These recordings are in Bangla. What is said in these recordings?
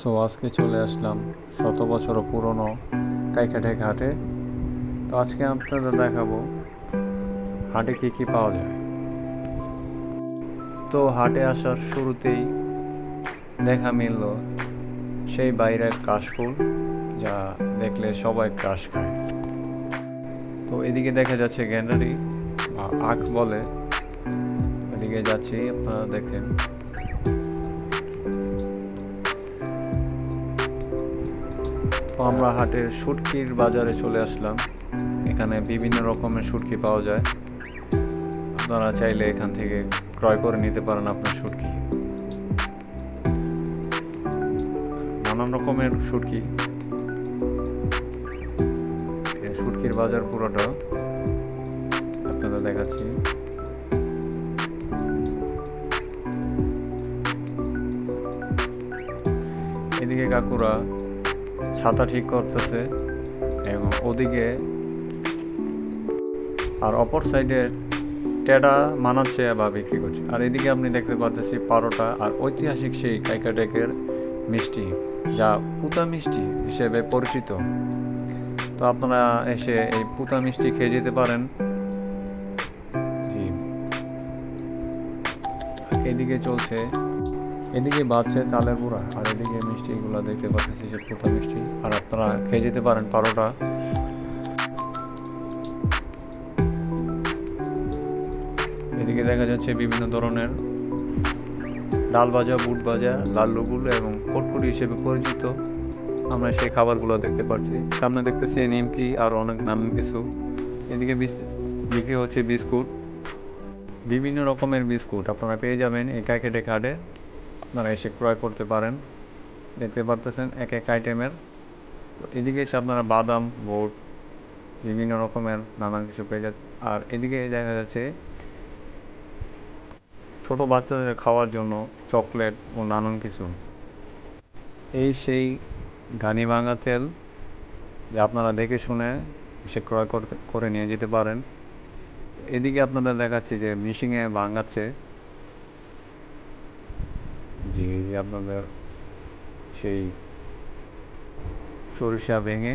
সো আজকে চলে আসলাম শত বছরও পুরনো কাইকাটে ঘাটে। তো আজকে আপনাদের দেখাবো হাটে কী কী পাওয়া যায়। তো হাটে আসার শুরুতেই দেখা মিলল সেই বাইরের কাশফুল যা দেখলে সবাই কাশ খায়। তো এদিকে দেখা যাচ্ছে গ্যান্ডারি আখ বলে। এদিকে যাচ্ছি, আপনারা দেখেন। তো আমরা হাটের শুটকির বাজারে চলে আসলাম। এখানে বিভিন্ন রকমের শুটকি পাওয়া যায়। আপনারা চাইলে এখান থেকে ক্রয় করে নিতে পারেন আপনার শুটকি। নানান রকমের শুটকি। এই শুটকির বাজার পুরোটা আপনাদের দেখাচ্ছি। এদিকে কাকুরা ছাতা ঠিক করতেছে এবং ওদিকে আর অপর সাইডে টেডা মানাচ্ছে বা বিক্রি করছে। আর এদিকে আপনি দেখতে পাচ্ছেন পারোটা আর ঐতিহাসিক সেই কাইকাটেকের মিষ্টি, যা পুতা মিষ্টি হিসেবে পরিচিত। তো আপনারা এসে এই পুতা মিষ্টি খেয়ে যেতে পারেন। এদিকে চলছে এদিকে বাজছে তালের বুড়া আর এদিকে মিষ্টিগুলো দেখতে পাচ্ছি, সে পোতা মিষ্টি। আর আপনারা খেয়ে যেতে পারেন পারোটা। এদিকে দেখা যাচ্ছে বিভিন্ন ধরনের ডাল ভাজা, বুট ভাজা লাল লুগুল এবং কটকুটি হিসেবে পরিচিত। আমরা সেই খাবারগুলো দেখতে পাচ্ছি। সামনে দেখতেছি নিমকি আর অনেক নাম কিছু। এদিকে বিক্রি হচ্ছে বিস্কুট। বিভিন্ন রকমের বিস্কুট আপনারা পেয়ে যাবেন এই প্যাকেটে কার্ডে। আপনারা এসে ক্রয় করতে পারেন। দেখতে পারতেছেন এক এক আইটেমের এদিকে এসে আপনারা বাদাম, বোট, বিভিন্ন রকমের নানান কিছু পেয়ে যাচ্ছে আর এদিকে দেখা যাচ্ছে ছোটো বাচ্চাদের খাওয়ার জন্য চকলেট ও নানান কিছু। এই সেই ঘানি ভাঙা তেল যা আপনারা দেখে শুনে এসে ক্রয় করে নিয়ে যেতে পারেন। এদিকে আপনাদের দেখাচ্ছি যে মিশিংয়ে ভাঙাচ্ছে। জি আপনাদের সেই সরিষা ভেঙে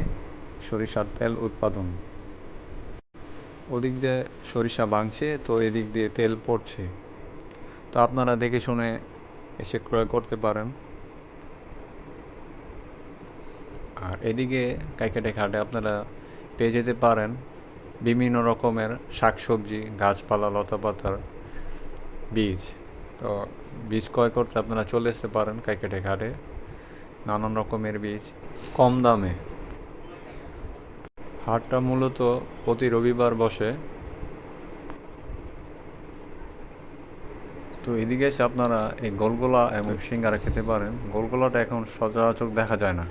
সরিষার তেল উৎপাদন। ওদিক দিয়ে সরিষা ভাঙছে, তো এদিক দিয়ে তেল পড়ছে। তো আপনারা দেখে শুনে এসে ক্রয় করতে পারেন। আর এদিকে কাইকাটে ঘাটে আপনারা পেয়ে যেতে পারেন বিভিন্ন রকমের শাকসবজি, গাছপালা, লতাপাতার বীজ। তো বীজ ক্রয় করতে আপনারা চলে আসতে পারেন কাইকেটে ঘাটে, নানান রকমের বীজ। কম দামে। হাটটা মূলত প্রতি রবিবার বসে। তো এদিকে এসে আপনারা এই গোলগোলা এবং সিঙ্গারা খেতে পারেন। গোলগোলাটা এখন সচরাচর দেখা যায় না।